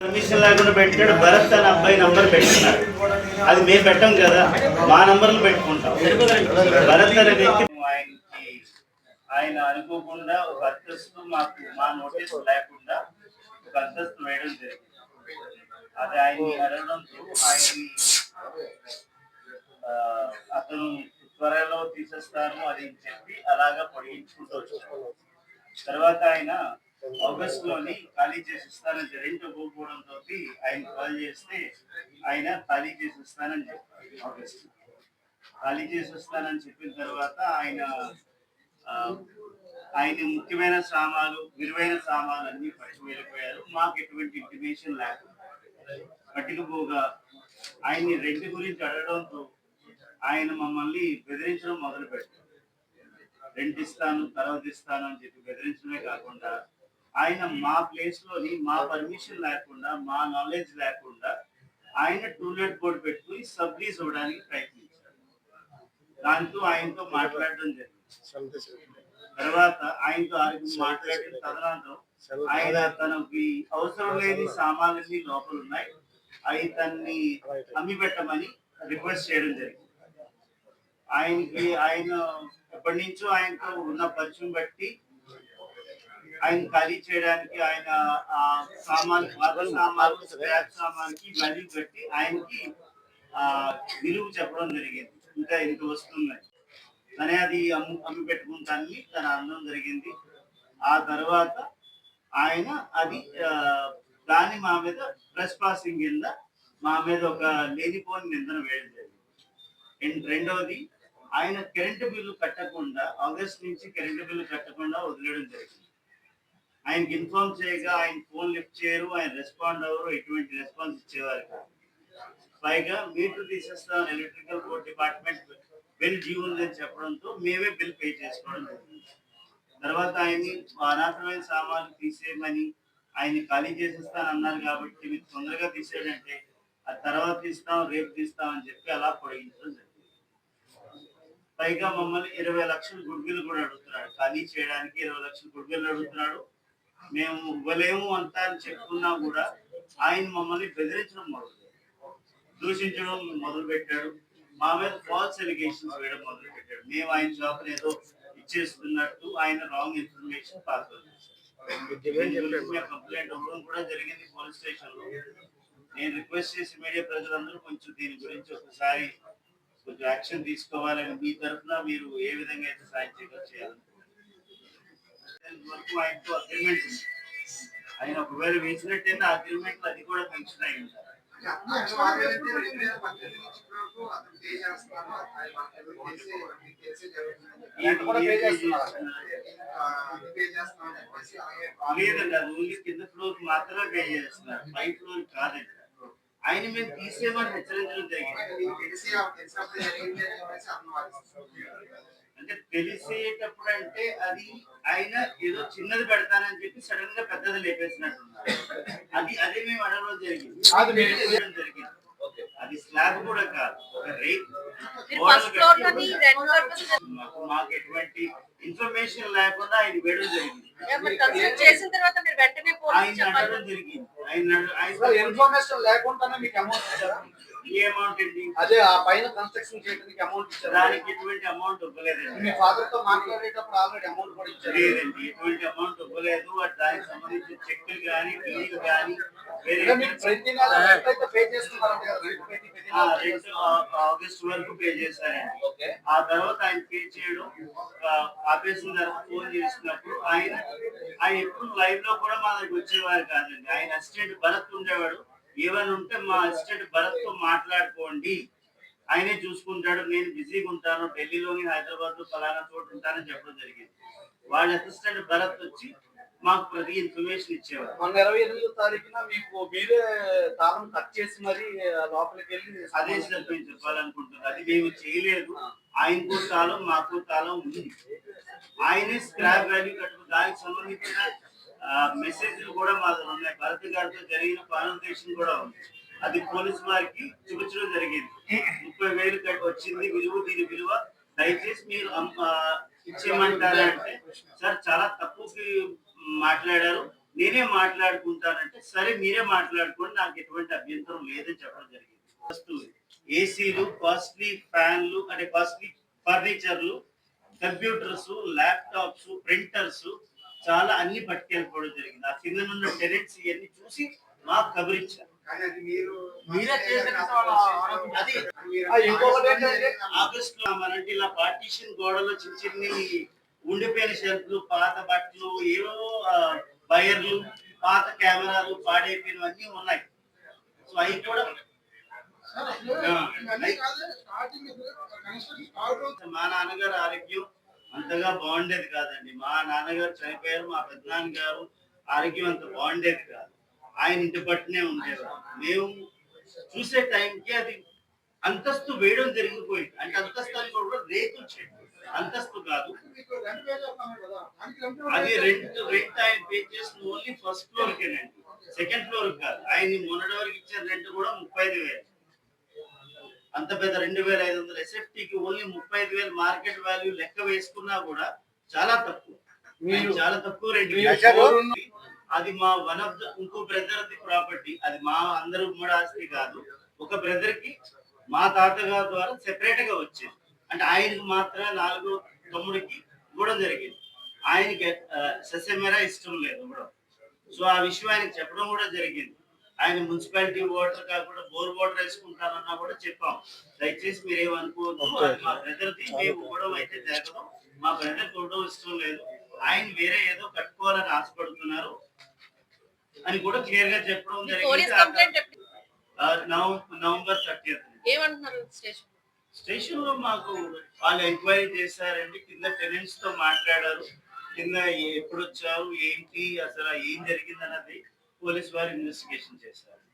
Permission లేకుండా పెట్టాడు భరత్ అని అబ్బాయి నంబర్ పెట్టుకున్నాడు. అది మేము పెట్టాం కదా మా నంబర్లు పెట్టుకుంటాం. భరత్ అనే వ్యక్తి ఆయనకి ఆయన అనుకోకుండా ఒక అంతస్తు మాకు మా నోటీస్ లేకుండా ఒక అంతస్తు వేయడం జరిగింది. అది ఆయన్ని అడగడంతో ఆయన్ని అతను త్వరలో తీసేస్తాను అది అని చెప్పి అలాగా పొడిగించుకుంటూ వచ్చాడు. తర్వాత ఆయన ఆగస్ట్లోని ఖాళీ చేసిస్తానని రెంట్ ఆయన కాల్ చేస్తే ఆయన ఖాళీ చేసి ఇస్తానని చెప్పారు ఆగస్ట్. ఖాళీ చేసిస్తానని చెప్పిన తర్వాత ఆయన ఆయన ముఖ్యమైన సామాలు విలువైన సామాన్లు అన్ని పట్టుకు వెళ్ళిపోయారు మాకు ఎటువంటి ఇంటిమేషన్ లేకుండా పట్టుకుపోగా ఆయన్ని రెంట్ గురించి అడగడంతో ఆయన మమ్మల్ని బెదిరించడం మొదలు పెట్టారు రెంట్ ఇస్తాను తర్వాత ఇస్తాను అని చెప్పి బెదిరించడమే కాకుండా ఆయన మా ప్లేస్లోని మా పర్మిషన్ లేకుండా మా నాలెడ్జ్ లేకుండా ఆయన టూలెట్ బోర్డు పెట్టుకుని సబ్లీజ్ ఇవ్వడానికి ప్రయత్నించారు. దాంతో ఆయనతో మాట్లాడడం జరిగింది. తర్వాత ఆయనతో మాట్లాడిన తదనంతరం ఆయన తనకి అవసరం లేని సామాన్లన్నీ లోపల ఉన్నాయి అవి తన్ని అమ్మి పెట్టమని రిక్వెస్ట్ చేయడం జరిగింది. ఆయనకి ఆయన ఎప్పటి నుంచో ఆయనతో ఉన్న పరిచయం బట్టి ఆయన ఖాళీ చేయడానికి ఆయన ఆ సామాన్ పాత సామాన్ స్క్రాప్ సామాన్కి వాల్యూ పెట్టి ఆయనకి ఆ విలువ చెప్పడం జరిగింది. ఇంకా ఇంత వస్తున్నాయి. తనే అది అమ్ము అమ్మి పెట్టుకుంటానని తన అనడం జరిగింది. ఆ తర్వాత ఆయన అది ఆ, దాన్ని మా మీద ప్రెస్ పాసింగ్ కింద మా మీద ఒక లేనిపోని నిందన వేయడం జరిగింది. అండ్ రెండవది ఆయన కరెంటు బిల్లు కట్టకుండా ఆగస్ట్ నుంచి కరెంటు బిల్లు కట్టకుండా వదిలేయడం జరిగింది. ఆయనకి ఇన్ఫార్మ్ చేయగా ఆయన ఫోన్ లిఫ్ట్ చేయరు ఆయన రెస్పాండ్ అవ్వరు ఎటువంటి రెస్పాన్స్ ఇచ్చేవారు కాదు. పైగా మీటర్ తీసేస్తాం electrical board department bill due ఉందని చెప్పడంతో మేమే బిల్ పే చేసుకోవడం జరిగింది. తర్వాత ఆయన్ని అనాథమైన సామాన్లు తీసేయమని ఆయన్ని ఖాళీ చేసేస్తాను అన్నారు కాబట్టి మీరు తొందరగా తీసేయడంటే ఆ తర్వాత తీస్తాం రేపు తీస్తాం అని చెప్పి అలా పొడిగించడం జరిగింది. పైగా మమ్మల్ని ఇరవై లక్షలు గుడ్విల్ కూడా అడుగుతున్నాడు. ఖాళీ చేయడానికి ఇరవై లక్షలు గుడ్విల్ అడుగుతున్నాడు. మేము ఇవ్వలేము అంతా అని చెప్పుకున్నా కూడా ఆయన మమ్మల్ని బెదిరించడం మొదలు దూషించడం మొదలు పెట్టాడు మా మీద ఫాల్స్ ఎలిగేషన్స్ వేయడం మొదలు పెట్టాడు మేము ఆయన షాప్ ఏదో ఇచ్చేస్తున్నట్టు ఆయన రాంగ్ ఇన్ఫర్మేషన్ పాస్ కంప్లైంట్ ఇవ్వడం కూడా జరిగింది పోలీస్ స్టేషన్లో. నేను రిక్వెస్ట్ చేసి మీడియా ప్రజలందరూ కొంచెం దీని గురించి ఒకసారి కొంచెం యాక్షన్ తీసుకోవాలని మీ తరఫున మీరు ఏ విధంగా అయితే సాయం చేయగల చేయాలనుకుంటున్నారు వరకు ఆయనతో అగ్రిమెంట్ ఉంది. ఆయన ఒకవేళ వేసినట్టయితే అగ్రిమెంట్ అది కూడా మెన్షన్ అయి ఉంటారు లేదండి అది ఓన్లీ కింద ఫ్లోర్ మాత్రమే పే చేస్తున్నారు. పై ఫ్లోర్ కాదండి. ఆయన మేము తీసేయమని హెచ్చరించడం జరిగింది. అంటే తెలిసేటప్పుడు అంటే అది ఆయన ఏదో చిన్నది పెడతానని చెప్పి సడన్గా పెద్దది లేపేసినట్టున్నారు. అది అదే మేము అడగడం జరిగింది. జరిగింది అది స్లాబ్ కూడా కాదు. ఒక రెంట్ మాకు ఎటువంటి ఇన్ఫర్మేషన్ లేకుండా ఆయన వేయడం జరిగింది. కన్స్ట్రక్ట్ చేసిన తర్వాత మీరు వెంటనే పోలీస్ ఆయన చెప్పాలి అడగడం జరిగింది. ఆయన సార్ ఆయన ఇన్ఫర్మేషన్ లేకుండానే మీకు అమౌంట్ ఇచ్చారా? ఏ అమౌంట్ అండి అదే ఆ పైన కన్స్ట్రక్షన్ చేయడానికి అమౌంట్ ఇచ్చారా? దానికి ఎటువంటి అమౌంట్ ఇవ్వలేదండి. మీ ఫాదర్తో మాట్లాడేటప్పుడు ఆల్రెడీ అమౌంట్ కూడా ఇచ్చారు? లేదండి ఎటువంటి అమౌంట్ ఇవ్వలేదు. దానికి సంబంధించిన చెక్కులు కానీ బిల్లులు కానీ ప్రతి నెల పే ఆగస్ట్ వరకు పే చేశారండి. ఆ తర్వాత ఆయన పే చేయడం ఆ, ఆపేసిన తర్వాత ఫోన్ చేసినప్పుడు ఆయన ఆయన ఎప్పుడు లైవ్లో కూడా మా దగ్గరికి వచ్చేవారు కాదండి. ఆయన అసిస్టెంట్ భరత్ ఉండేవాడు. ఏమైనా ఉంటే మా అసిస్టెంట్ భరత్తో మాట్లాడుకోండి. ఆయనే చూసుకుంటాడు. నేను బిజీగా ఉంటాను. ఢిల్లీలోని హైదరాబాద్లో ఫలానా చోటు ఉంటానని చెప్పడం జరిగింది. వాళ్ళ అసిస్టెంట్ భరత్ వచ్చి మాకు ప్రతి ఇన్ఫర్మేషన్ ఇచ్చేవారు. మొన్న ఇరవై ఎనిమిదో తారీఖున మీకు మీరే తాళం కట్ చేసి మరి లోపలికి వెళ్ళి అదే సార్ మేము అది మేము చేయలేదు. ఆయనకు తాళం మాకు తాళం ఉంది. ఆయనే స్క్రాప్ వాల్యూ కట్టుకు దానికి సంబంధించిన మెసేజ్లు కూడా మా దగ్గర ఉన్నాయి. భరత్ గారితో జరిగిన కాన్వర్సేషన్ కూడా ఉంది. అది పోలీస్ వారికి చూపించడం జరిగింది. ముప్పై వేలు కట్టి వచ్చింది విలువ దీని విలువ. దయచేసి మీరు ఇచ్చేయమంటారంటే సార్ చాలా తక్కువకి మాట్లాడారు నేనే మాట్లాడుకుంటానంటే సరే మీరే మాట్లాడుకోండి నాకు ఎటువంటి అభ్యంతరం లేదని చెప్పడం జరిగింది. వస్తువు ఏసీలు కాస్ట్లీ ఫ్యాన్లు అంటే కాస్ట్లీ ఫర్నిచర్లు కంప్యూటర్స్ ల్యాప్టాప్స్ ప్రింటర్స్ చాలా అన్ని పట్టుకెళ్ళిపోవడం జరిగింది. ఆ కింద ఉన్న టెరెంట్స్ ఇవన్నీ చూసి మాకు కబురించారు ఇంకొకటి ఏంటంటే ఆగస్ట్లో మనంటే ఇలా పార్టీషన్ గోడలో చిన్న చిన్ని ఉండిపోయిన షెల్ఫ్లు పాత బట్టలు ఏవో ఆ, వైర్లు పాత కెమెరాలు పాడైపోయినవన్నీ ఉన్నాయి. సో అవి కూడా మా నాన్నగారు ఆరోగ్యం అంతగా బాగుండేది కాదండి. మా నాన్నగారు చనిపోయారు మా పెద్దనాన్న గారు ఆరోగ్యం అంత బాగుండేది కాదు. ఆయన ఇంటి పట్టునే ఉండేవారు. మేము చూసే టైంకి అది అంతస్తు వేయడం జరిగిపోయింది. అంటే అంతస్తు అని కూడా రేకులు చేయడం అంతస్తు కాదు. అది రెంట్ రెంట్ ఆయన పే చేసిన ఓన్లీ ఫస్ట్ ఫ్లోర్ కేనండి సెకండ్ ఫ్లోర్ కాదు. ఆయన మొన్నటి వరకు ఇచ్చిన రెంట్ కూడా ముప్పై ఐదు వేలు. అంత పెద్ద రెండు వేల ఐదు వందల. ఎస్ఎఫ్టీకి ఓన్లీ ముప్పై ఐదు వేలు మార్కెట్ వాల్యూ లెక్క వేసుకున్నా కూడా చాలా తక్కువ ఆయన చాలా తక్కువ మీరు అది మా వన్ ఆఫ్ ద ఇంకో బ్రదర్ ది ప్రాపర్టీ అది మా అందరూ ఉమ్మడి ఆస్తి కాదు. ఒక బ్రదర్కి మా తాతగారి ద్వారా సెపరేట్గా వచ్చింది. అంటే ఆయనకి మాత్రమే నాలుగు తమ్ముడికి ఇవ్వడం జరిగింది. ఆయనకి సస్యమేరా ఇష్టం లేదు ఇవ్వడం. సో ఆ విషయం ఆయనకి చెప్పడం కూడా జరిగింది. ఆయన మున్సిపాలిటీ వాటర్ కాకుండా బోర్ వాటర్ వేసుకుంటానన్నా కూడా చెప్పాం. దయచేసి మీరు ఏమనుకోవద్దు మా మేము ఇవ్వడం అయితే జరగదు మా బ్రదర్ ఇవ్వడం ఇష్టం లేదు. ఆయన వేరే ఏదో కట్టుకోవాలని ఆశపడుతున్నారు అని కూడా క్లియర్గా చెప్పడం పోలీస్ జరిగింది నవంబర్ థర్టీఎత్ ఏమంటున్నారు స్టేషన్? స్టేషన్లో మాకు వాళ్ళు ఎంక్వైరీ చేశారండి. కింద టెనెంట్స్తో మాట్లాడారు. కింద ఎప్పుడు వచ్చారు ఏంటి? అసలు ఏం జరిగింది అన్నది పోలీస్ వారు ఇన్వెస్టిగేషన్ చేశారు.